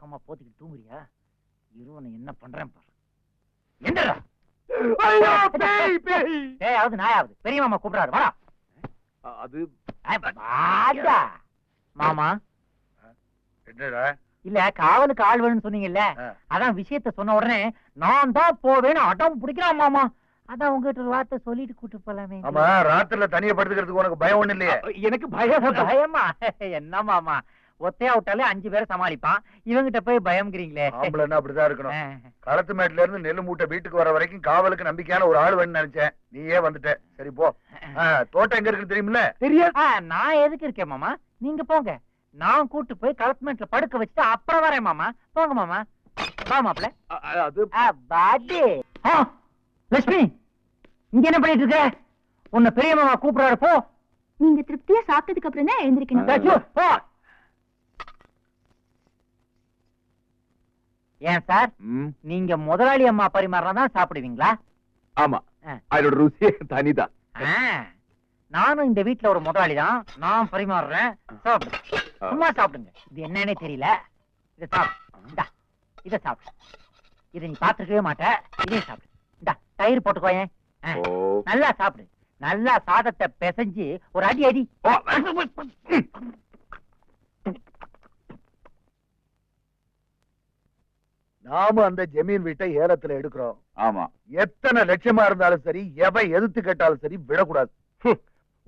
பக்கமா போத்திக்கிட்டு தூங்குறியா? இருவனை என்ன பண்றேன் பாரு. என்னடா? ஐயோ பேய் பேய். ஏயாவது நாயாவது. பெரிய மாமா கூப்பிடாரு வாடா. அது மாமா. என்னடா? இல்ல காவலுக்கு ஆள் வேணும்னு சொன்னீங்கல்ல. அதான் விஷயத்த சொன்ன உடனே நான் தான் போவேன்னு அடம் பிடிக்கிறான் மாமா. அதான் உங்ககிட்ட வார்த்தை சொல்லிட்டு கூட்டு போலாமே. ஆமா ராத்திரில தனியா படுத்துக்கிறதுக்கு உனக்கு பயம் ஒண்ணு இல்லையே. எனக்கு பயம் பயமா. என்ன மாமா? ஒத்தையா விட்டாலே அஞ்சு பேரை சமாளிப்பான். இவங்கிட்ட போய் பயம்ங்கிறீங்களே. ஆம்பளைன்னா அப்படிதான் இருக்கணும். களத்து மேட்ல இருந்து நெல்லு மூட்டை வீட்டுக்கு வர வரைக்கும் காவலுக்கு நம்பிக்கையான ஒரு ஆள் வேணும்னு நினைச்சேன். நீயே வந்துட்ட. சரி போ. தோட்டம் எங்க இருக்குன்னு தெரியுமில்ல? தெரியாது நான் எதுக்கு இருக்கேன் மாமா? நீங்க போங்க. நான் கூட்டு போய் கலத்மெண்ட்ல படுக்க வச்சுட்டு அப்புறம் வரேன் மாமா. போங்க மாமா. வா மாப்ள அது பாடி லட்சுமி இங்க என்ன பண்ணிட்டு இருக்க? உன்னை பெரிய மாமா கூப்பிடுறாரு போ. நீங்க திருப்தியா சாப்பிட்டதுக்கு அப்புறம் தான் எழுந்திருக்கணும் ஐயோ, போ ஏன் சார்? நீங்க முதலாளி அம்மா பரிமாறினா தான் சாப்பிடுவீங்களா? ஆமா. அதோட ருசியே தனிதான். நானும் இந்த வீட்ல ஒரு முதலாளி தான். நான் பரிமாறுறேன். சாப்பிடு. சும்மா சாப்பிடுங்க. இது என்னன்னே தெரியல. இத சாப்பிடு. இத சாப்பிடு. இத நீ பாத்துக்கவே மாட்ட. இதையும் சாப்பிடு. இந்தா. தயிர் போட்டுக்கோயேன் நல்லா சாப்பிடு. நல்லா சாதத்தை பிசைஞ்சு ஒரு அடி அடி. நாம அந்த ஜமீன் வீட்டை ஏலத்துல எடுக்கிறோம். ஆமா. எத்தனை லட்சமா இருந்தாலும் சரி எவன் எதிர்த்து கேட்டாலும் சரி விடக்கூடாது.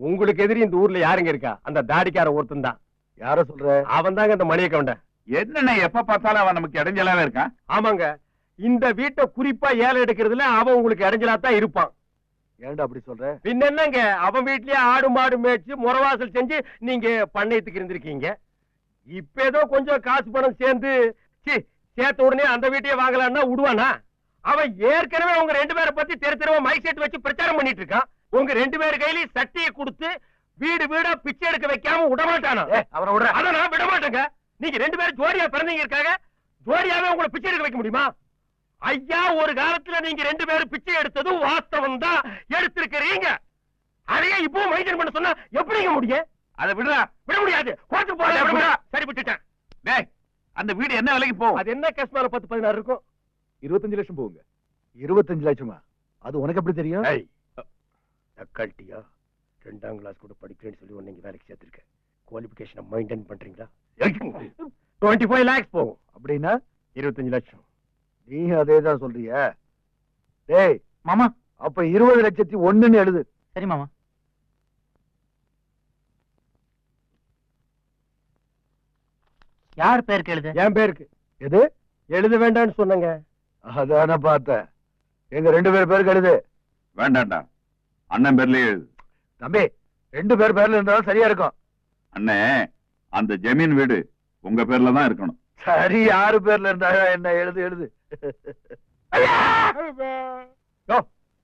உங்களுக்கு எதிரி இந்த ஊர்ல யாருங்க இருக்கா? அந்த தாடிக்கார ஒருத்தன் தான். யார சொல்ற? அவன் தாங்க இந்த மணியை கவுண்டன் என்னண்ணே எப்ப பார்த்தாலும் அவன் நமக்கு இடைஞ்சலாவே இருக்கான்? ஆமாங்க. இந்த வீட்டை குறிப்பா ஏலம் எடுக்கிறதுல அவன் உங்களுக்கு இடைஞ்சலா தான் இருப்பான். ஏன்டா அப்படி சொல்ற? பின்ன என்னங்க? அவன் வீட்லயே ஆடு மாடு மேய்ச்சு முறவாசல் செஞ்சு நீங்க பண்ணையத்துக்கு இருந்திருக்கீங்க. இப்ப ஏதோ கொஞ்சம் காசு பணம் சேர்ந்து சீ, சேர்த்த உடனே அந்த வீட்டையே வாங்கலாம்னா விடுவானா அவன் ஏற்கனவே உங்க ரெண்டு பேரை பத்தி தெரு தெருவா மைக் செட் வச்சு பிரச்சாரம் பண்ணிட்டு இருக்கான். உங்க ரெண்டு பேர் கையிலயும் சட்டியை கொடுத்து வீடு வீடா பிச்சை எடுக்க வைக்காம விடமாட்டானா ஏ, அவனை விடுற. அத நான் விட மாட்டேங்க. நீங்க ரெண்டு பேரும் ஜோடியா பிறந்தீங்க இருக்காங்க ஜோடியாவே உங்களை பிச்சை எடுக்க வைக்க முடியுமா? ஐயா ஒரு காலத்துல நீங்க ரெண்டு பேரும் பிச்சை எடுத்ததும் வாஸ்தவம் தான். எடுத்திருக்கிறீங்க. அதையே இப்போ மெயின்டைன் பண்ண சொன்னா எப்படிங்க முடியும்? அதை விடுறா. விட முடியாது. கோர்ட்டு போக அதை விட விடுடா. முடியாது. சரி விட்டுட்டேன். டேய் அந்த வீடு என்ன விலைக்கு போகும்? அது என்ன கஷ்டமான பத்து பதினாறு இருக்கும். இருபத்தஞ்சு லட்சம் போகுங்க. இருபத்தஞ்சு லட்சமா? அது உனக்கு எப்படி தெரியும்? நக்கல்ட்டியா ரெண்டாம் கிளாஸ் கூட படிக்கிறேன்னு சொல்லி ஒன்னு வேலைக்கு சேர்த்திருக்கேன். குவாலிபிகேஷனை மெயின்டைன் பண்றீங்களா? டுவெண்ட்டி ஃபைவ் லேக்ஸ் போகும். அப்படின்னா இருபத்தஞ்சு லட்சம். நீ அதே தான் சொல்றிய. டேய் மாமா. அப்ப இருபது லட்சத்தி ஒண்ணுன்னு எழுது. சரி மாமா. யார் பேருக்கு எழுது என் பேருக்கு. எது? எழுத வேண்டாம்னு சொன்னங்க. அதான பார்த்தேன். எங்க ரெண்டு பேர் பேருக்கு எழுது. வேண்டாம்டா அண்ணன் பேர்லயே எழுது. தம்பி ரெண்டு பேர் பேர்ல இருந்தாலும் சரியா இருக்கும். அண்ணே அந்த ஜமீன் வீடு உங்க பேர்ல தான் இருக்கணும். சரி யாரு பேர்ல இருந்தா என்ன எழுது எழுது. யோ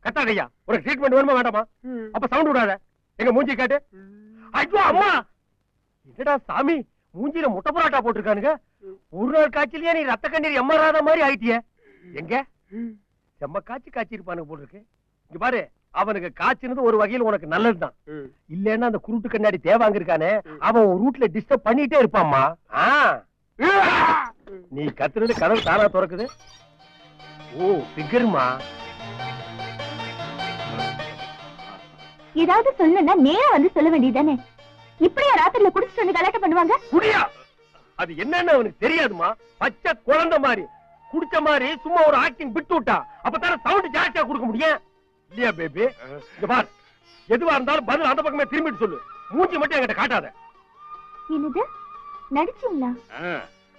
கத்தாதையா ஒரு ட்ரீட்மெண்ட் வேணுமா வேண்டாமா? அப்ப சவுண்ட் விடாத. எங்க மூஞ்சி காட்டு. ஐயோ அம்மா! என்னடா சாமி? மூஞ்சில முட்டை பரோட்டா போட்டிருக்கானுங்க. ஒரு நாள் காய்ச்சலையே நீ ரத்த கண்ணீர் எம்மராத மாதிரி ஆயிட்டிய. எங்க? செம்ம காய்ச்சி காய்ச்சிருப்பானுங்க போட்டிருக்கு. இங்க பாரு அவனுக்கு காய்ச்சினது ஒரு வகையில் உனக்கு நல்லதுதான். இல்லன்னா அந்த குருட்டு கண்ணாடி தேவாங்க இருக்கானே அவன் ஒரு ரூட்ல டிஸ்டர்ப் பண்ணிட்டே இருப்பாம்மா. நீ கத்துறது கதவு தானா திறக்குது? ஓ பிகர்மா ஏதாவது சொல்லணும்னா நேரா வந்து சொல்ல வேண்டியதானே இப்படியா ராத்திரில குடிச்சிட்டு வந்து கலாட்டம் பண்ணுவாங்க? குடியா? அது என்னன்னு அவனுக்கு தெரியாதுமா பச்சை குழந்தை மாதிரி. குடிச்ச மாதிரி சும்மா ஒரு ஆக்டிங் விட்டு விட்டா அப்பதானே சவுண்ட் ஜாஸ்தியா கொடுக்க முடியும்? இல்லையா பேபி இங்க பார். எதுவா இருந்தாலும் பதில் அந்த பக்கமே திரும்பிட்டு சொல்லு. மூஞ்சி மட்டும் என்கிட்ட காட்டாத. என்னது? நடிச்சீங்களா?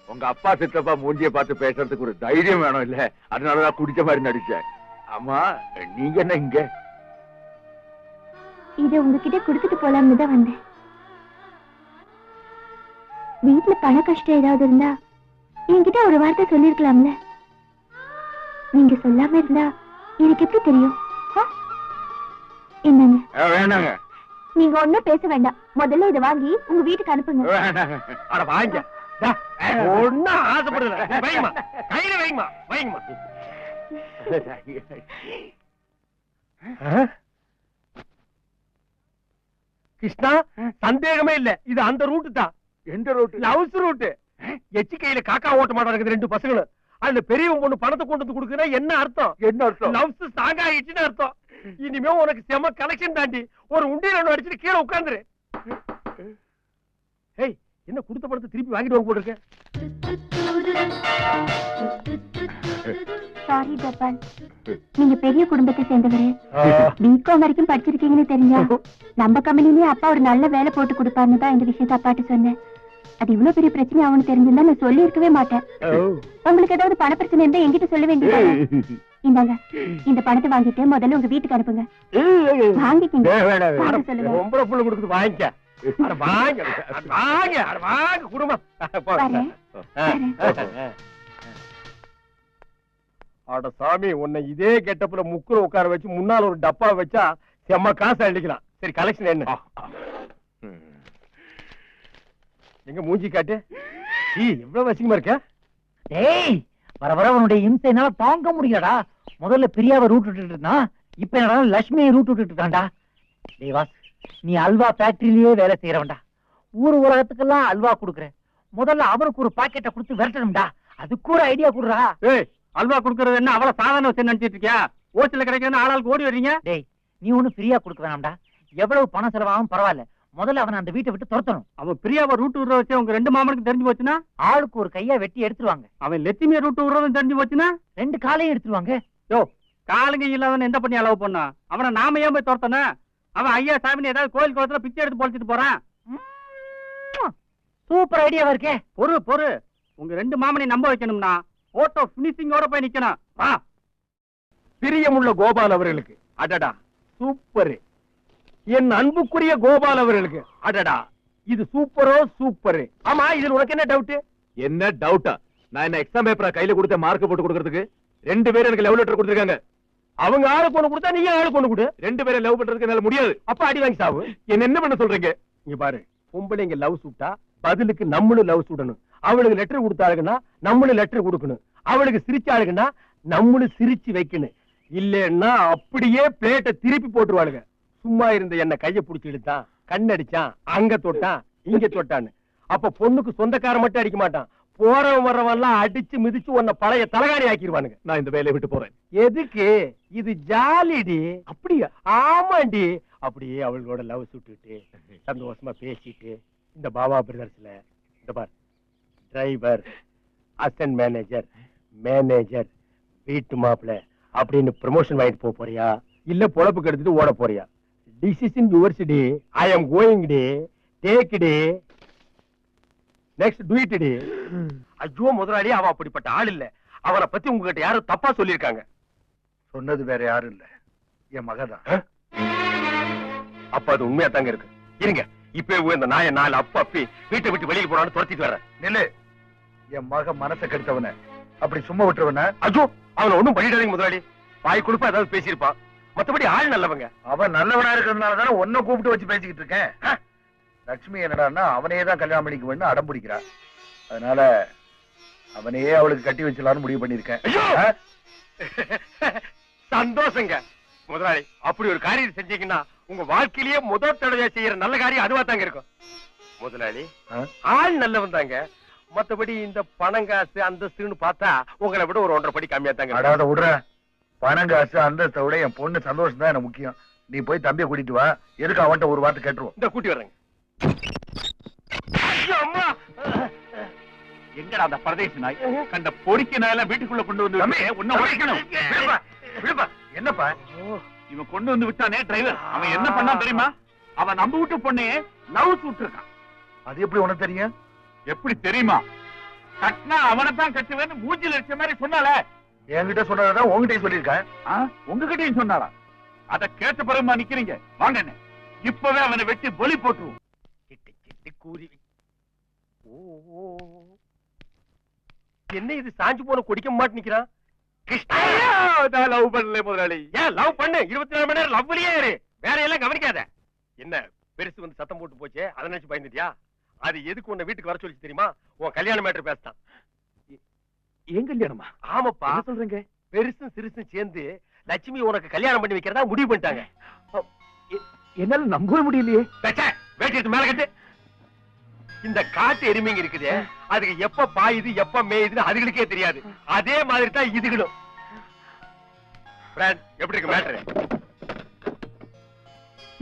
உங்க அப்பா சித்தப்பா மூஞ்சிய பார்த்து பேசுறதுக்கு ஒரு தைரியம் வேணும் இல்ல? அதனாலதான் குடிச்ச மாதிரி நடிச்சேன். ஆமா நீங்க என்ன இங்க? இத உங்ககிட்ட கொடுத்துட்டு போலாம்னு தான் வந்தேன். வீட்ல பண கஷ்டம் ஏதாவது இருந்தா என்கிட்ட ஒரு வார்த்தை சொல்லிருக்கலாம்ல. நீங்க சொல்லாம இருந்தா எனக்கு எப்படி தெரியும்? என்னங்க? நீங்க ஒண்ணும் பேச வேண்டாம். முதல்ல இதை வாங்கி உங்க வீட்டுக்கு அனுப்புங்க. வைங்கம்மா கையில வைங்கம்மா வைங்கம்மா ஆ? கிருஷ்ணா சந்தேகமே இல்ல. இது அந்த ரூட்டு தான். எந்த ரோட்டு லவ்ஸ் ரூட்டு எச்சி கையில காக்கா ஓட்ட மாட்டாங்க ரெண்டு பசங்களும் அதுல பெரியவன் பொண்ணு பணத்தை கொண்டு வந்து கொடுக்குறா என்ன அர்த்தம்? என்ன அர்த்தம்? லவ்ஸ் ஸ்ட்ராங் ஆயிடுச்சுன்னு அர்த்தம். இனிமே உனக்கு செம கலெக்ஷன் தாண்டி ஒரு உண்டியல் ஒண்ணு அடிச்சுட்டு கீழே உட்காந்துரு. ஏய் என்ன கொடுத்த பணத்தை திருப்பி வாங்கிட்டு வாங்க போட்டுருக்க? சாரி கோபால் நீங்க பெரிய குடும்பத்தை சேர்ந்தவரு. பிகாம் வரைக்கும் படிச்சிருக்கீங்கன்னு தெரிஞ்சா நம்ம கம்பெனிலேயே அப்பா ஒரு நல்ல வேலை போட்டு கொடுப்பாருன்னு தான் இந்த விஷயத்த அப்பாட்ட சொன்னேன். அது இவ்வளவு பெரிய பிரச்சனை அவனு தெரிஞ்சிருந்தா நான் சொல்லி இருக்கவே மாட்டேன் உங்களுக்கு ஏதாவது பண பிரச்சனை இருந்தா என்கிட்ட சொல்ல வேண்டியது இந்தாங்க இந்த பணத்தை வாங்கிட்டு முதல்ல உங்க வீட்டுக்கு அனுப்புங்க. வாங்கிக்கிங்க. சொல்லுங்க. ரொம்ப புள்ள கொடுக்குது வாங்கிக்க. வாங்க வாங்க வாங்க குடும்பம். அட சாமி உன்னை இதே கெட்டப்புல முக்குல உட்கார வச்சு முன்னால ஒரு டப்பா வச்சா செம்ம காசு அடிக்கலாம் சரி கலெக்ஷன் என்ன? எங்க மூஞ்சி காட்டு? ஈ எவ்வளவு வசிக்கமா இருக்க? டேய் வர வர உன்னுடைய இம்சை என்னால தாங்க முடியலடா. முதல்ல பிரியாவை ரூட் விட்டுட்டு இருந்தான் இப்ப என்னடா லட்சுமியை ரூட் விட்டுட்டு இருக்கான்டா. டேய் வாஸ் நீ அல்வா ஃபேக்டரியிலேயே வேலை செய்யறவன்டா ஊர் உலகத்துக்கெல்லாம் அல்வா கொடுக்குற. முதல்ல அவனுக்கு ஒரு பாக்கெட்டை கொடுத்து விரட்டணும்டா. அதுக்கு ஒரு ஐடியா கொடுறா. ஏய் அல்வா குடுக்கறது என்ன அவ்வளவு சாதாரண வச்சு நினைச்சிட்டு இருக்கியா? ஓசில கிடைக்கிறது ஆளாளுக்கு ஓடி வர்றீங்க? டேய் நீ ஒண்ணும் ஃப்ரீயா கொடுக்க வேணாம்டா. எவ்வளவு பணம் செலவாகும் பரவாயில்ல. முதல்ல அவனை அந்த வீட்டை விட்டு துரத்தணும். அவன் பிரியாவை ரூட் விடுற வச்சு உங்க ரெண்டு மாமனுக்கு தெரிஞ்சு போச்சுன்னா? ஆளுக்கு ஒரு கையா வெட்டி எடுத்துருவாங்க. அவன் லட்சுமியை ரூட் விடுறதும் தெரிஞ்சு போச்சுன்னா? ரெண்டு காலையும் எடுத்துருவாங்க. யோ காலுங்க இல்லாதவன் எந்த பண்ணி அளவு பண்ணா? அவனை நாம ஏன் போய் துரத்தன அவன் ஐயா சாமின்னு ஏதாவது கோயில் குளத்துல பிச்சை எடுத்து பொழைச்சிட்டு போறான். சூப்பர் ஐடியாவா இருக்கே. பொறு பொறு. உங்க ரெண்டு மாமனை நம்ப வைக்கணும்னா போட்டோ பினிஷிங்கோட போய் நிக்கணும். வா. பிரியமுள்ள கோபால் அவர்களுக்கு. அடடா. சூப்பர். என் அன்புக்குரிய கோபால் அவர்களுக்கு. அடடா இது சூப்பரோ சூப்பர். ஆமா இதுல உனக்கு என்ன டவுட் என்ன டவுட்டா நான் என்ன எக்ஸாம் பேப்பரா கையில கொடுத்த மார்க் போட்டு கொடுக்கறதுக்கு? ரெண்டு பேரும் எனக்கு லவ் லெட்டர் கொடுத்துருக்காங்க. அவங்க ஆளுக்கு ஒண்ணு கொடுத்தா நீ ஆளுக்கு ஒண்ணு கொடு? ரெண்டு பேரும் லவ் பண்றதுக்கு என்னால முடியாது. அப்ப அடி வாங்கி சாவு. என்ன என்ன பண்ண சொல்றீங்க? இங்க பாரு பொம்பளைங்க லவ் சுட்டா பதிலுக்கு நம்மளும் லவ் சுடணும் அவளுக்கு லெட்டர் கொடுத்தாளுங்கன்னா நம்மளும் லெட்டர் கொடுக்கணும். அவளுக்கு சிரிச்சாளுங்கன்னா நம்மளும் சிரிச்சு வைக்கணும். இல்லன்னா அப்படியே பிளேட்டை திருப்பி போட்டுருவாளுங்க. சும்மா இருந்த என்ன கைய புடிச்சு இழுத்தான் கண்ணடிச்சான் அங்க தொட்டான் இங்க தொட்டான்னு. அப்ப பொண்ணுக்கு சொந்தக்காரன் மட்டும் அடிக்க மாட்டான். போறவன் வர்றவன் எல்லாம் அடிச்சு மிதிச்சு உன்னை பழைய தலகாணி ஆக்கிடுவானுங்க நான் இந்த வேலையை விட்டு போறேன். எதுக்கு? இது ஜாலிடி. அப்படியா? ஆமாண்டி. அப்படியே அவளோட லவ் சுட்டுட்டு சந்தோஷமா பேசிட்டு இந்த பாபா பிரதர்ஸ்ல இந்த பார் டிரைவர் அசிஸ்டன்ட் மேனேஜர் மேனேஜர் வீட்டு மாப்பிள அப்படின்னு ப்ரமோஷன் வாங்கிட்டு போக போறியா? இல்ல பொழப்பு கெடுத்துட்டு ஓட போறியா? டிசிஷன் யுவர்ஸ் டே ஐ அம் கோயிங் டே டேக் டே நெக்ஸ்ட் டுயிட் டே ஐயோ முதலாளி அவன் அப்படிப்பட்ட ஆள் இல்ல. அவனை பத்தி உங்ககிட்ட யாரும் தப்பா சொல்லியிருக்காங்க. சொன்னது வேற யாரும் இல்ல. என் மகதான் அப்ப அது உண்மையா தாங்க இருக்கு. இருங்க. இப்ப இந்த நாயை நாலு அப்பா அப்பி வீட்டை விட்டு வெளியில போறான்னு துரத்திட்டு வரேன் நில்லு. என் மக மனசை கெடுத்தவன. அப்படி சும்மா விட்டுருவன. ஐயோ அவனை ஒண்ணும் பண்ணிடாதீங்க முதலாளி. வாய் கொடுப்பா ஏதாவது பேசியிருப்பான். மத்தபடி ஆள் நல்லவங்க. அவன் நல்லவனா இருக்கிறதுனால தானே உன்னை கூப்பிட்டு வச்சு பேசிக்கிட்டு இருக்கேன்! லட்சுமி என்னடான்னா அவனையே தான் கல்யாணம் பண்ணிக்குவேன்னு அடம் பிடிக்கிறா. அதனால அவனையே அவளுக்கு கட்டி வச்சலாம்னு முடிவு பண்ணிருக்கேன்! சந்தோஷங்க. முதலாளி அப்படி ஒரு காரியம் செஞ்சீங்கன்னா உங்க வாழ்க்கையிலேயே முதல் தடவை செய்யற நல்ல காரியம் அதுவா தாங்க இருக்கும். முதலாளி? ஆள் நல்லவன் தாங்க. மத்தபடி இந்த பணம் காசு அந்தஸ்துன்னு பார்த்தா உங்களை விட ஒரு ஒன்றரை படி கம்மியா தாங்க இருக்கும். பணம் காசு அந்தஸ்தை விட என் பொண்ணு சந்தோஷம் தான் எனக்கு முக்கியம். நீ போய் தம்பியை கூட்டிட்டு வா. எதுக்கு அவன்கிட்ட ஒரு வார்த்தை கேட்டுருவோம். இந்த கூட்டி வர்றேங்க! எங்கடா அந்த பரதேசி நாய்? கண்ட பொறிக்க நாயெல்லாம் வீட்டுக்குள்ள கொண்டு வந்து தம்பி, உன்னை உடைக்கணும். என்னப்பா? இவன் கொண்டு வந்து விட்டானே டிரைவர். அவன் என்ன பண்ணான் தெரியுமா? அவன் நம்ம வீட்டு பொண்ணையே லவ் சுட்டிருக்கான் அது எப்படி உனக்கு தெரியும்? எப்படி தெரியுமா? கட்டினா அவனை தான் கட்டுவேன்னு மூஞ்சில இருக்க மாதிரி சொன்னால என்கிட்ட சொன்னதான் உங்ககிட்ட சொல்லியிருக்கேன் உங்ககிட்டயும் சொன்னாரா அத கேட்ட பிறமா நிக்கிறீங்க? வாங்க இப்பவே அவனை வெட்டி பொலி போட்டுருவோம். கிட்டு கிட்டு கூறி. ஓ என்ன இது சாஞ்சு போன குடிக்க மாட்டு நிக்கிறான்? கிருஷ்ணா! லவ் பண்ணல முதலாளி. ஏன் லவ் பண்ணு? இருபத்தி நாலு மணி நேரம் லவ்லயே இரு. வேற எல்லாம் கவனிக்காத. என்ன பெருசு வந்து சத்தம் போட்டு போச்சு? அதை நினைச்சு பயந்துட்டியா? அது எதுக்கு உன்னை வீட்டுக்கு வர சொல்லி தெரியுமா? உன் கல்யாண மேட்டர் பேசிட்டான். ஏன் கல்யாணமா? ஆமாப்பா. சொல்றீங்க? பெருசும் சிறுசும் சேர்ந்து லட்சுமி உனக்கு கல்யாணம் பண்ணி வைக்கிறதா முடிவு பண்ணிட்டாங்க. என்னால நம்பவே முடியலையே. மேல கட்டு. இந்த காட்டு எருமைங்க இருக்குதே அதுக்கு எப்ப பாயுது எப்ப மேயுதுன்னு அதுகளுக்கே தெரியாது. அதே மாதிரி தான் இதுகளும். எப்படி இருக்கு மேட்ரு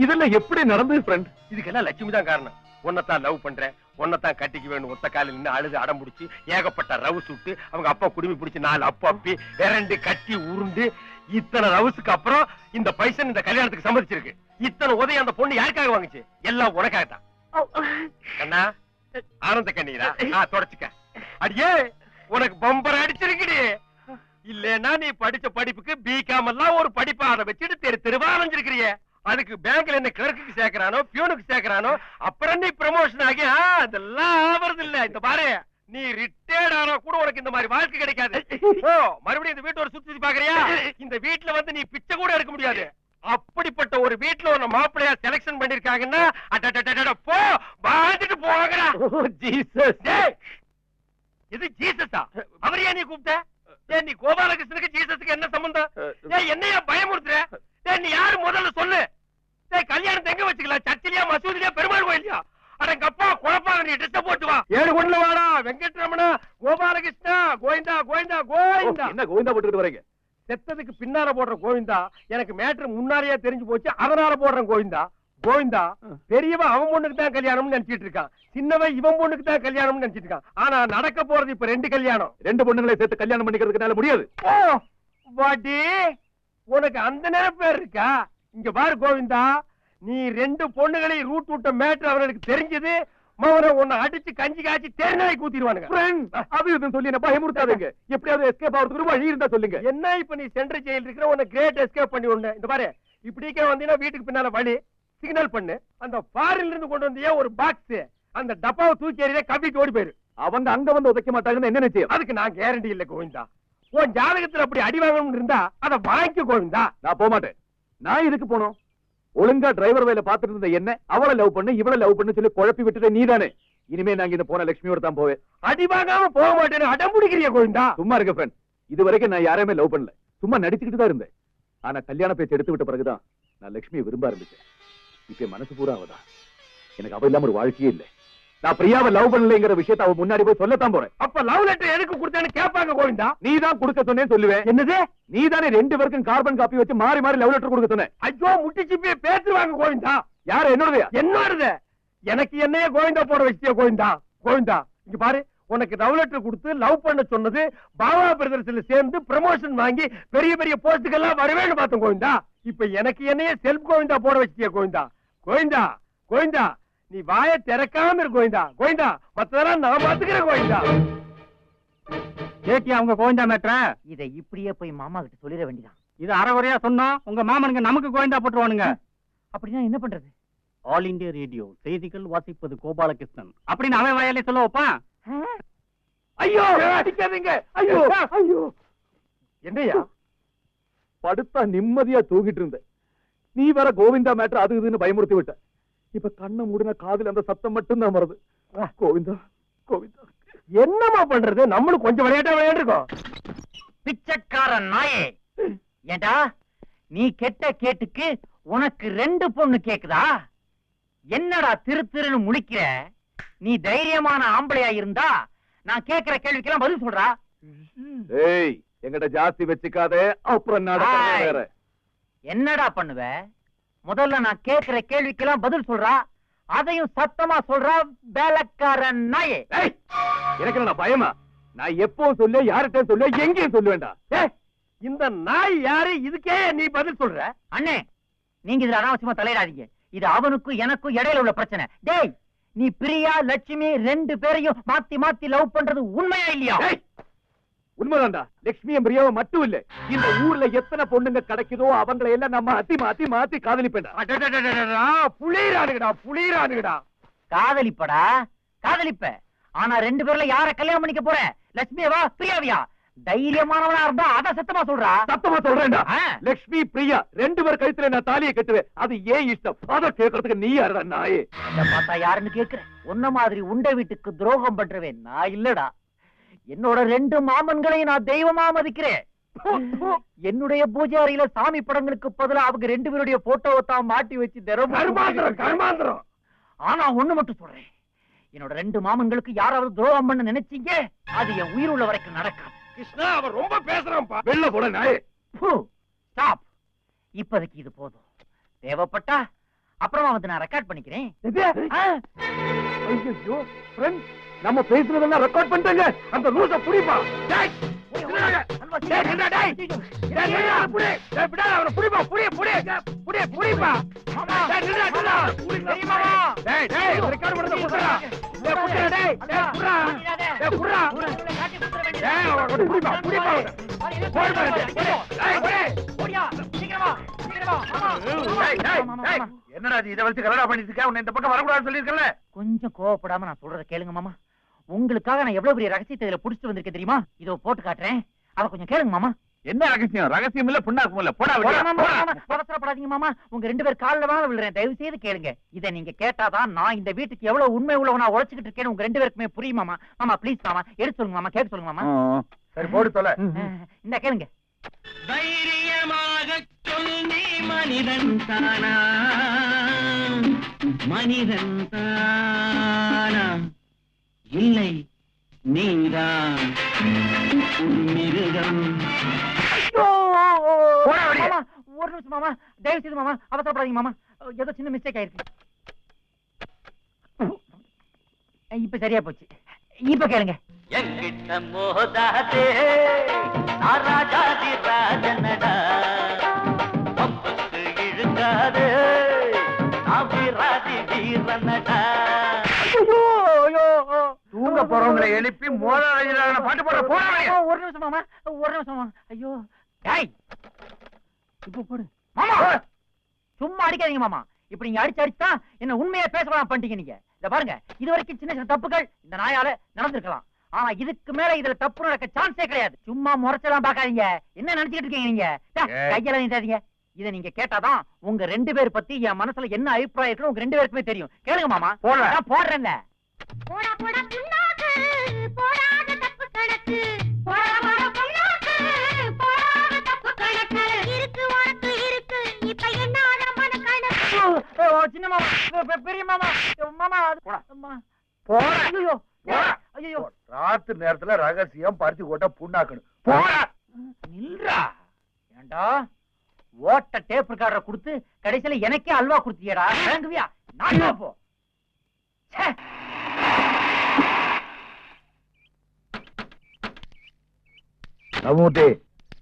இதெல்லாம் எப்படி நடந்தது ஃப்ரெண்ட் இதுக்கெல்லாம் லட்சுமி தான் காரணம். உன்னைத்தான் லவ் பண்றேன். உன்னைத்தான் கட்டிக்கு வேணும் ஒத்த காலில் நின்று அழுது அடம் பிடிச்சி ஏகப்பட்ட ரவுஸ் விட்டு அவங்க அப்பா குடுமி பிடிச்சி நாலு அப்பா அப்பி விரண்டு கட்டி உருண்டு இத்தனை ரவுஸுக்கு அப்புறம் இந்த பைசன் இந்த கல்யாணத்துக்கு சம்மதிச்சிருக்கு. இத்தனை உதவி அந்த பொண்ணு யாருக்காக வாங்குச்சு? எல்லாம் உனக்காகத்தான். கண்ணா ஆனந்த கண்ணீரா? ஆ தொடச்சுக்க. அடியே உனக்கு பம்பர் அடிச்சிருக்குடி. இல்லன்னா நீ படிச்ச படிப்புக்கு பிகாம் எல்லாம் ஒரு படிப்பா அதை வச்சுட்டு தெரு தெருவா அலைஞ்சிருக்கிறியே. அதுக்கு பேங்க்ல என்ன கிளர்க்குக்கு சேர்க்கறானோ பியூனுக்கு சேர்க்கறானோ அப்புறம் நீ ப்ரமோஷன் ஆகி அதெல்லாம் ஆவறது இல்ல இந்த பாரு நீ ரிட்டையர்ட் ஆனா கூட உனக்கு இந்த மாதிரி வாழ்க்கை கிடைக்காது. ஓ மறுபடியும் இந்த வீட்டை ஒரு சுத்தி சுத்தி பாக்குறியா? இந்த வீட்டுல வந்து நீ பிச்சை கூட எடுக்க முடியாது. அப்படிப்பட்ட ஒரு வீட்டுல உன்ன மாப்பிள்ளையா செலக்ஷன் பண்ணிருக்காங்கன்னா போ வாழ்ந்துட்டு போங்கடா ஜீசஸ் இது ஜீசஸா அவர் ஏன் நீ கூப்பிட்ட? ஏன் நீ கோபாலகிருஷ்ணனுக்கு ஜீசஸுக்கு என்ன சம்பந்தம்? ஏன் என்னையா பயமுறுத்துற? நீ யாரு? முதல்ல சொல்லு. கல்யாணத்தை எங்க வச்சுக்கலாம் சர்ச்சிலியா மசூதிலியா பெருமாள் கோயிலியா அடங்க அப்பா குழப்பாங்க நீ ட்ரெஸ் போட்டு வா. ஏழு கொண்டு வாடா வெங்கட்ரமணா கோபாலகிருஷ்ணா கோவிந்தா கோவிந்தா கோவிந்தா. என்ன கோவிந்தா போட்டுக்கிட்டு வரீங்க செத்ததுக்கு பின்னால போடுற கோவிந்தா எனக்கு மேட்ரு முன்னாலேயே தெரிஞ்சு போச்சு அதனால போடுறேன் கோவிந்தா. கோவிந்தா பெரியவன் அவன் பொண்ணுக்கு தான் கல்யாணம்னு நினைச்சிட்டு இருக்கான். சின்னவன் இவன் பொண்ணுக்கு தான் கல்யாணம்னு நினைச்சிட்டு இருக்கான். ஆனா நடக்க போறது இப்ப ரெண்டு கல்யாணம். ரெண்டு பொண்ணுங்களை சேர்த்து கல்யாணம் பண்ணிக்கிறதுக்கு முடியாது. ஓ வாடி உனக்கு அந்த நினைப்பு இருக்கா? இங்க பாரு கோவிந்தா நீ ரெண்டு பொண்ணுகளை ரூட் விட்ட மேட்ரு அவர்களுக்கு தெரிஞ்சது மவனை உன்னை அடிச்சு கஞ்சி காய்ச்சி தேர்நாய் கூத்திடுவானுங்க. அது இதுன்னு சொல்லி என்ன பயமுறுத்தாதீங்க. எப்படியாவது எஸ்கேப் ஆகிறதுக்கு வழி இருந்தா சொல்லுங்க. என்ன இப்ப நீ சென்ட்ரல் ஜெயில் இருக்கிற உன்னை கிரேட் எஸ்கேப் பண்ணி உடனே இந்த பாரு இப்படிக்கே வந்தீங்கன்னா வீட்டுக்கு பின்னால வழி. சிக்னல் பண்ணு. அந்த ஃபாரின்ல இருந்து கொண்டு வந்தியே ஒரு பாக்ஸ் அந்த டப்பாவை தூக்கி எறிய கவிட்டு ஓடி போயிரு. அவங்க அங்க வந்து உதைக்க மாட்டாங்கன்னு என்ன நிச்சயம்? அதுக்கு நான் கேரண்டி இல்ல கோவிந்தா. உன் ஜாதகத்துல அப்படி அடி வாங்கணும்னு இருந்தா அதை வாங்கிக்க கோவிந்தா. நான் போக மாட்டேன் நான் இதுக்கு போனோம்? ஒழுங்கா டிரைவர் வேலை பார்த்துட்டு இருந்த என்ன அவளை லவ் பண்ணு இவளை லவ் பண்ணு சொல்லி குழப்பி விட்டுட்டு நீதானே. இனிமே நாங்க இந்த போன லட்சுமியோட தான் போவேன். அடி போக மாட்டேன்னு அடம் பிடிக்கிறிய கோவிந்தா? சும்மா இருக்க ஃப்ரெண்ட் இது வரைக்கும் நான் யாரையுமே லவ் பண்ணல. சும்மா நடிச்சுக்கிட்டு தான் இருந்தேன். ஆனா கல்யாண பேச்சு எடுத்து விட்ட பிறகுதான் நான் லட்சுமியை விரும்ப ஆரம்பிச்சேன். இப்ப மனசு பூரா அவதான். எனக்கு அவ இல்லாம ஒரு வாழ்க்கையே இல்லை. நான் பிரியாவை லவ் பண்ணலைங்கிற விஷயத்தை அவ முன்னாடி போய் சொல்லத்தான் போறேன். அப்ப லவ் லெட்டர் எதுக்கு கொடுத்தேன்னு கேட்பாங்க கோவிந்தா? நீ தான் கொடுக்க சொன்னேன்னு சொல்லுவேன். என்னது? நீ தானே ரெண்டு பேருக்கும் கார்பன் காப்பி வச்சு மாறி மாறி லவ் லெட்டர் கொடுக்க சொன்னேன். ஐயோ முட்டிச்சு போய் பேசுவாங்க கோவிந்தா. யாரு என்னோடதையா என்னோடது? எனக்கு என்னைய கோவிந்தா போட வச்சிய கோவிந்தா. கோவிந்தா இங்க பாரு உனக்கு லவ் லெட்டர் கொடுத்து லவ் பண்ண சொன்னது பாபா பிரதர்ஸ்ல சேர்ந்து ப்ரமோஷன் வாங்கி பெரிய பெரிய போஸ்டுக்கெல்லாம் வருவேன்னு பார்த்தோம் கோவிந்தா. இப்ப எனக்கு என்னைய செல்ஃப் கோவிந்தா போட வச்சிய கோவிந்தா. கோவிந்தா கோவிந்தா நீ வாயை திறக்காம இரு கோவிந்தா. கோவிந்தா மத்ததெல்லாம் நான் பாத்துக்கிறேன் கோவிந்தா. கேட்டியா உங்க கோவிந்தா மேட்ர? இதை இப்படியே போய் மாமா கிட்ட சொல்லிட வேண்டியதான் இது அறகுறையா சொன்னோம் உங்க மாமனுக்கு நமக்கு கோவிந்தா போட்டுருவானுங்க. அப்படின்னா என்ன பண்றது? ஆல் இந்தியா ரேடியோ செய்திகள் வாசிப்பது கோபாலகிருஷ்ணன். அப்படின்னு அவன் வாயாலே சொல்ல வைப்பான் ஐயோ! அடிக்காதீங்க. ஐயோ! ஐயோ! என்னையா? படுத்தா நிம்மதியா தூங்கிட்டு இருந்தேன். நீ வேற கோவிந்தா மேட்டர் அது இதுன்னு பயமுறுத்தி விட்ட. இப்ப கண்ணை மூடின காதுல அந்த சத்தம் மட்டும் தான் வருது கோவிந்தா கோவிந்தா. என்னம்மா பண்றது? நம்மளும் கொஞ்சம் விளையாட்டா விளையாண்டுருக்கோம். பிச்சைக்காரன் நாயே. ஏண்டா நீ கெட்ட கேட்டுக்கு உனக்கு ரெண்டு பொண்ணு கேக்குதா? என்னடா திரு திருன்னு முழிக்கிற? நீ தைரியமான ஆம்பளையா இருந்தா நான் கேக்குற கேள்விக்கெல்லாம் பதில் சொல்றா? ஏய் எங்கிட்ட ஜாஸ்தி வச்சுக்காதே அப்புறம் என்னடா பண்ணுவ? முதல்ல நான் கேக்குற கேள்விக்கெல்லாம் பதில் சொல்றா. அதையும் சத்தமா சொல்றா வேலைக்காரன் நாயே. எனக்கு என்ன பயமா? நான் எப்போ சொல்ல யார்கிட்ட சொல்ல எங்கேயும் சொல்லுவேன்டா ஏய், இந்த நாய் யாரு? இதுக்கே நீ பதில் சொல்ற. அண்ணே நீங்க இதுல அனாவசியமா தலையிடாதீங்க. இது அவனுக்கும் எனக்கும் இடையில உள்ள பிரச்சனை. டேய் நீ பிரியா லட்சுமி ரெண்டு பேரையும் மாத்தி மாத்தி லவ் பண்றது உண்மையா இல்லையா? உண்மைதான்டா. லட்சுமி பிரியாவை மட்டும் இல்ல இந்த ஊர்ல எத்தனை பொண்ணுங்க கிடைக்குதோ அவங்களை எல்லாம் நம்ம அத்தி மாத்தி மாத்தி காதலிப்பேன்டா. புளியறானுங்கடா காதலிப்படா காதலிப்ப ஆனா ரெண்டு பேர்ல யார கல்யாணம் பண்ணிக்க போற? லட்சுமியவா பிரியாவியா? தைரியமானவனா இருந்தா அத சத்தமா சொல்றா. சத்தமா சொல்றேன்டா. லட்சுமி பிரியா ரெண்டு பேர் கழுத்துல நான் தாலியை கட்டுவேன். அது ஏன் இஷ்டம்? அத கேட்கறதுக்கு நீ யாருடா நாயே? பார்த்தா யாருன்னு கேக்குறேன் உன்ன மாதிரி உண்ட வீட்டுக்கு துரோகம் பண்றவேன் நான் இல்லடா. என்னோட ரெண்டு மாமன்களையும் நான் தெய்வமா மதிக்கிறேன். என்னுடைய பூஜை அறையில சாமி படங்களுக்கு பதிலா அவங்க ரெண்டு பேருடைய போட்டோவை தான் மாட்டி வச்சு கர்மாந்திரம் ஆனா ஒண்ணு மட்டும் சொல்றேன். என்னோட ரெண்டு மாமன்களுக்கு யாராவது துரோகம் பண்ண நினைச்சீங்க? அது என் உயிர் உள்ள வரைக்கும் நடக்காது. கிருஷ்ணா அவன் ரொம்ப பேசுறான்ப்பா. வெளில போட நாயே. ஸ்டாப் இப்போதைக்கு இது போதும். தேவைப்பட்டா அப்புறமா வந்து நான் ரெக்கார்ட் பண்ணிக்கிறேன். நம்ம பேசுறதெல்லாம் ரெக்கார்ட் பண்ணிட்டாங்க. அந்த லூச புடிப்பா. என்னடா இது இதை வச்சு கலடா பண்ணிட்டு இருக்க? உன்னை இந்த பக்கம் வரக்கூடாதுன்னு சொல்லியிருக்கல கொஞ்சம் கோவப்படாம நான் சொல்றத கேளுங்க மாமா. உங்களுக்காக நான் எவ்வளவு பெரிய ரகசியத்தை இதுல புடிச்சிட்டு வந்திருக்கேன் தெரியுமா? இதோ போட்டு காட்டுறேன். அத கொஞ்சம் கேளுங்க மாமா. என்ன ரகசியம்? ரகசியம் இல்ல புண்ணாக்கும் இல்ல. போடா மாமா, அவசரப்படாதீங்க உங்க ரெண்டு பேர் கால்ல தான் விழுறேன். தயவு செய்து கேளுங்க. இத நீங்க கேட்டாதான் நான் இந்த வீட்டுக்கு எவ்வளவு உண்மை உள்ளவ நான் உழைச்சுக்கிட்டு இருக்கேன்னு உங்க ரெண்டு பேருக்குமே புரியும் மாமா. மாமா ப்ளீஸ் மாமா. எடுத்து சொல்லுங்க மாமா கேட்டு சொல்லுங்க மாமா. சரி போடு தொலை. இந்த கேளுங்க. தைரியமாக சொல் நீ மனிதன் தானா மனிதன் தானா இல்லை நீதான் ஒரு மிருகம் ஒரு நிமிஷம் மாமா. தயவு செய்து மாமா அவசரப்படாதீங்க மாமா. ஏதோ சின்ன மிஸ்டேக் ஆயிருக்கு. இப்ப சரியா போச்சு. இப்ப கேளுங்க. என்கிட்ட மோதாதே ராஜாதி ராஜனடா. இழுக்காதே வீராதி வீரனடா. தூங்க போறவங்களை எழுப்பி மோதாத பாட்டு போட மாமா, ஒரு நிமிஷம் மாமா ஒரு நிமிஷம் மாமா. ஐயோ. டேய். இப்போ போடு. மாமா. சும்மா அடிக்காதீங்க மாமா. இப்படி நீங்க அடிச்சு அடிச்சா என்ன உண்மையை பேசலாம் பண்ணிட்டீங்க நீங்க. இத பாருங்க இது வரைக்கும் சின்ன சின்ன தப்புகள் இந்த நாயால நடந்திருக்கலாம். ஆனா இதுக்கு மேல இதுல தப்பு நடக்க சான்ஸே கிடையாது. சும்மா முறைச்சலாம் பாக்காதீங்க என்ன நினைச்சிட்டு இருக்கீங்க நீங்க. கையெல்லாம் நீட்டாதீங்க. இத நீங்க கேட்டாதான் உங்க ரெண்டு பேர் பத்தி என் மனசுல என்ன அபிப்பிராயம் உங்க ரெண்டு பேருக்குமே தெரியும். கேளுங்க மாமா. போடுறேன். நான் போடுறேன்ல. போடா போடா சின்ன மாமா. பெரிய மாமா. மாமா. ஐயோ. ஐயோ ராத்திரி நேரத்துல ரகசியம் பருத்தி கொட்ட புண்ணாக்கணும். போடா. நில்றா. ஏண்டா? ஓட்ட டேப் ரெக்கார்டரை கொடுத்து கடைசியில எனக்கே அல்வா கொடுத்தியடா. வாங்குவியா? நான் போ. ச்சே. நவமூர்த்தி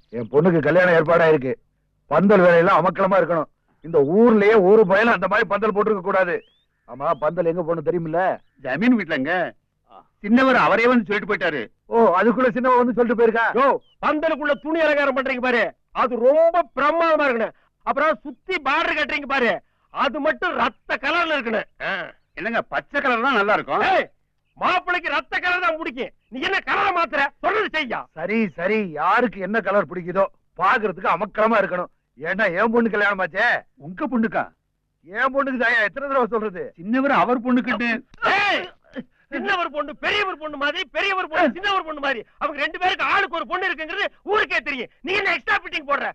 என் பொண்ணுக்கு கல்யாணம் ஏற்பாடா இருக்கு பந்தல் வேலையெல்லாம் அமக்கலமா இருக்கணும். இந்த ஊர்லயே ஒரு பயலும் அந்த மாதிரி பந்தல் போட்டுருக்க கூடாது. ஆமா பந்தல் எங்க போகணும் தெரியுமில்ல? ஜமீன் வீட்டுலங்க சின்னவர் அவரே வந்து சொல்லிட்டு போயிட்டாரு. ஓ அதுக்குள்ள சின்னவ வந்து சொல்லிட்டு போயிருக்கா? யோ பந்தலுக்குள்ள துணி அலங்காரம் பண்றீங்க பாரு. அது ரொம்ப பிரமாதமா இருக்கணும். அப்புறம் சுத்தி பார்டர் கட்டுறீங்க பாரு. அது மட்டும் ரத்த கலர்ல இருக்கணும். ஆ. இல்லங்க பச்சை கலர் தான் நல்லா இருக்கும்? ஏய், மாப்பிள்ளைக்கு ரத்த கலர் தான் பிடிக்கும். நீ என்ன கலரை மாத்துற? சொல்றது செய்யா. சரி சரி. யாருக்கு என்ன கலர் பிடிக்குதோ பாக்குறதுக்கு அமக்கலமா இருக்கணும். ஏன்னா என் பொண்ணு கல்யாணம் ஆச்சே. உங்க பொண்ணுக்கா? என் பொண்ணுக்கு தாயா? எத்தனை தடவை சொல்றது? சின்னவர் அவர் பொண்ணுக்கிட்டு. ஏய், சின்னவர் பொண்ணு பெரியவர் பொண்ணு மாதிரி பெரியவர் பொண்ணு சின்னவர் பொண்ணு மாதிரி. அவங்க ரெண்டு பேருக்கு ஆளுக்கு ஒரு பொண்ணு இருக்குங்கிறது ஊருக்கே தெரியும். நீ என்ன எக்ஸ்ட்ரா ஃபிட்டிங் போடுற?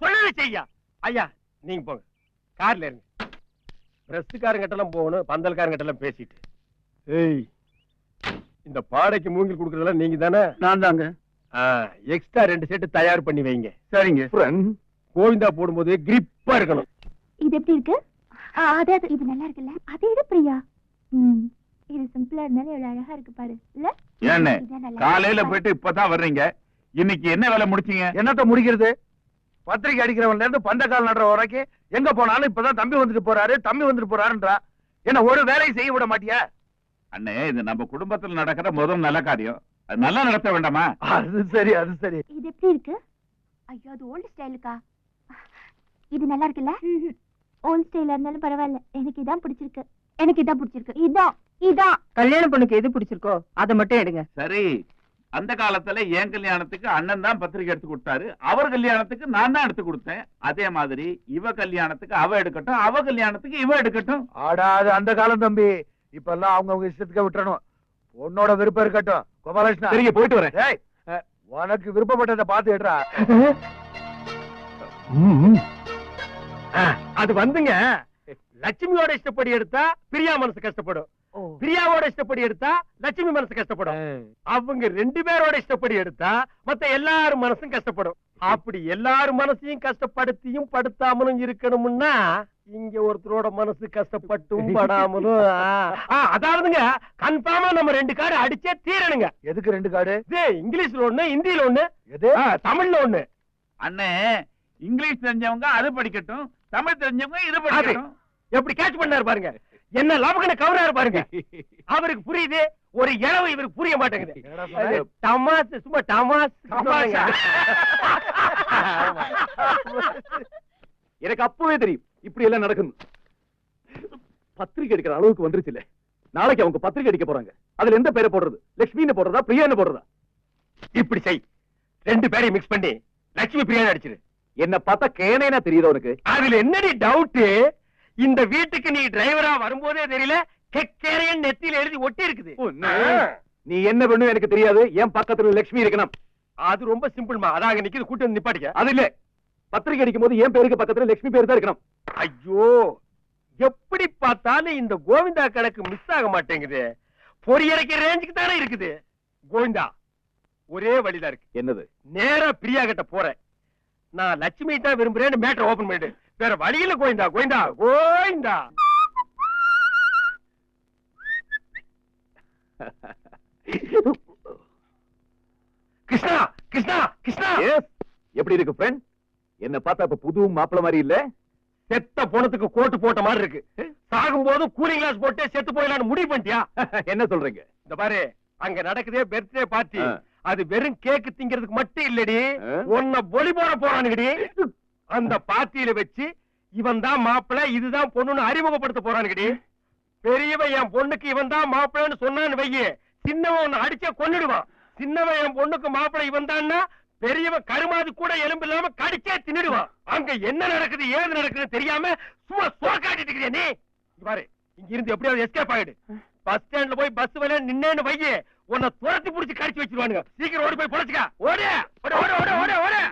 சொல்றது செய்யா. ஐயா நீங்க போங்க. கார்ல இருங்க. பிரஸ்காரங்கிட்ட எல்லாம் போகணும் பந்தல்காரங்கிட்ட எல்லாம் பேசிட்டு. ஏய் இந்த பாடைக்கு மூங்கில் கொடுக்கறதெல்லாம் நீங்க தானே? நான் தாங்க. எக்ஸ்ட்ரா ரெண்டு செட்டு தயார் பண்ணி வைங்க. சரிங்க. கோவிந்தா போடும்போது கிரிப்பா இருக்கணும். இது எப்படி இருக்கு? ஆ, அது அது இது நல்லா இருக்குல்ல? அது எது பிரியா. இது சிம்பிளா இருந்தாலும் எவ்வளவு அழகா இருக்கு பாரு. இல்ல? காலையில. போயிட்டு இப்பதான் வர்றீங்க. இன்னைக்கு என்ன வேலை முடிச்சீங்க? என்னத்த முடிக்கிறது? பத்திரிக்கை அடிக்கிறவன்ல இருந்து பந்தக்கால் நடுற வரைக்கும் எங்க போனாலும் இப்பதான் தம்பி வந்துட்டு போறாரு தம்பி வந்துட்டு போறாருன்றா. என்ன ஒரு வேலையும் செய்ய விட மாட்டியா? அண்ணே இது நம்ம குடும்பத்துல நடக்கிற முதல் நல்ல காரியம். அது நல்லா நடத்த வேண்டாமா? அது சரி அது சரி. இது எப்படி இருக்கு? ஐயோ அது ஓல்ட் ஸ்டைலுக்கா இது நல்லா இருக்குல்ல? ஓல்ட் ஸ்டைலா இருந்தாலும் பரவாயில்ல. எனக்கு இதான் பிடிச்சிருக்கு. எனக்கு இதான் பிடிச்சிருக்கு. இதான் இதான். கல்யாண பொண்ணுக்கு எது பிடிச்சிருக்கோ அதை மட்டும் எடுங்க. சரி. அந்த காலத்துல என் கல்யாணத்துக்கு அண்ணன் தான் பத்திரிக்கை எடுத்து கொடுத்தாரு. அவர் கல்யாணத்துக்கு நான் தான் எடுத்து கொடுத்தேன். அதே மாதிரி இவ கல்யாணத்துக்கு அவ எடுக்கட்டும் அவ கல்யாணத்துக்கு இவ எடுக்கட்டும். ஆடாது அந்த காலம் தம்பி. இப்ப எல்லாம் அவங்க அவங்க இஷ்டத்துக்கு விட்டுறணும். உன்னோட விருப்பம் இருக்கட்டும். கோபாலகிருஷ்ணா. சரிங்க போயிட்டு வரேன். ஏய், உனக்கு விருப்பப்பட்டதை பார்த்து எடுறா. அது வந்துங்க. லட்சுமியோட இஷ்டப்படி எடுத்தா பிரியா மனசு கஷ்டப்படும். பிரியாவோட இஷ்டப்படி எடுத்தா லட்சுமி மனசு கஷ்டப்படும். அவங்க ரெண்டு பேரோட இஷ்டப்படி எடுத்தா மத்த எல்லாரும் மனசும் கஷ்டப்படும். அப்படி எல்லாரும் மனசையும் கஷ்டப்படுத்தியும் படுத்தாமலும் இருக்கணும்னா இங்க ஒருத்தரோட மனசு கஷ்டப்பட்டும் படாமலும் அதாவதுங்க கன்ஃபார்மா நம்ம ரெண்டு கார்டு அடிச்சே தீரணுங்க. எதுக்கு ரெண்டு கார்டு? இது இங்கிலீஷ்ல ஒண்ணு ஹிந்தியில ஒண்ணு எது? தமிழ்ல ஒண்ணு. அண்ணே இங்கிலீஷ் தெரிஞ்சவங்க அது படிக்கட்டும் தமிழ் தெரிஞ்சவங்க இது படிக்கட்டும். எப்படி கேட்ச் பண்ணாரு பாருங்க. என்ன லவகன கவராரு பாருங்க. அவருக்கு புரியுது. ஒரு இளவு இவருக்கு புரிய மாட்டேங்குது? டமாஸ் சும்மா டமாஸ். எனக்கு அப்பவே தெரியும். இப்படி எல்லாம் நடக்கும் பத்திரிக்கை அடிக்கிற அளவுக்கு வந்துருச்சுல நாளைக்கு அவங்க பத்திரிக்கை அடிக்க போறாங்க. அதுல எந்த பேரை போடுறது? லட்சுமின்னு போடுறதா? பிரியான்னு போடுறதா? இப்படி செய். ரெண்டு பேரையும் மிக்ஸ் பண்ணி லட்சுமி பிரியாணி அடிச்சிரு. என்ன பார்த்தா கேனேனா தெரியுதா உனக்கு? அதுல என்னடி டவுட் இந்த வீட்டுக்கு நீ டிரைவரா வரும்போதே தெரியல கெக்கேரையன் நெத்தியில எழுதி ஒட்டி இருக்குது. நீ என்ன பண்ணும் எனக்கு தெரியாது. என் பக்கத்துல லட்சுமி இருக்கணும். அது ரொம்ப சிம்பிள்மா அதான் அங்க நிக்குது கூட்டி வந்து நிப்பாட்டிக்க. அது இல்ல. பத்திரிக்கை அடிக்கும் போது என் பேருக்கு பக்கத்துல லட்சுமி பேர் தான் இருக்கணும். ஐயோ எப்படி பார்த்தாலும் இந்த கோவிந்தா கணக்கு மிஸ் ஆக மாட்டேங்குது. பொரியரைக்க ரேஞ்சுக்கு தானே இருக்குது. கோவிந்தா ஒரே வழிதான் இருக்கு. என்னது? நேரா பிரியா கிட்ட போறேன். நான் லட்சுமி தான் விரும்புறேன்னு மேட்டர் ஓபன் பண்ணிடு வேற வழியில கோவிந்தா கோவிந்தா கோவிந்தா. கிருஷ்ணா கிருஷ்ணா கிருஷ்ணா. எப்படி இருக்கு ஃப்ரெண்ட் என்ன பார்த்தா இப்ப புது மாப்பிள மாதிரி இல்ல? செத்த போனதுக்கு கோட்டு போட்ட மாதிரி இருக்கு. சாகும் போதும் கூலிங் கிளாஸ் போட்டு செத்து போயிடலாம்னு முடிவு பண்ணிட்டியா? என்ன சொல்றீங்க? இந்த பாரு அங்க நடக்குதே பர்த்டே பார்ட்டி. அது வெறும் கேக் திங்கிறதுக்கு மட்டும் இல்லடி? உன்னை பொலி போட போறானுங்கடி. அந்த பார்ட்டியில வச்சு இவன் தான் மாப்பிள இதுதான் பொண்ணுன்னு அறிமுகப்படுத்த போறானுங்கடி. பெரியவன் என் பொண்ணுக்கு இவன் தான் மாப்பிள்ளன்னு சொன்னான்னு வையே. சின்னவன் உன்னை அடிச்சே கொன்னுடுவான். சின்னவன் என் பொண்ணுக்கு மாப்பிள இவன் தான்னா பெரியவன் கருமாது கூட எலும்பு இல்லாம கடிச்சே தின்னுடுவான். அங்க என்ன நடக்குது ஏது நடக்குதுன்னு தெரியாம சும்மா சோக்காட்டிட்டு இருக்கிறியா நீ? பாரு இங்க இருந்து எப்படியாவது எஸ்கேப் ஆயிடு. பஸ் ஸ்டாண்ட்ல போய் பஸ் வில நின்னேன்னு வையே உன்னை துரத்தி புடிச்சு கடிச்சு வச்சிருவானுங்க. சீக்கிரம் ஓடி போய் பொழைச்சுக்க. ஓடு ஓடு ஓடு ஓடு ஓடு.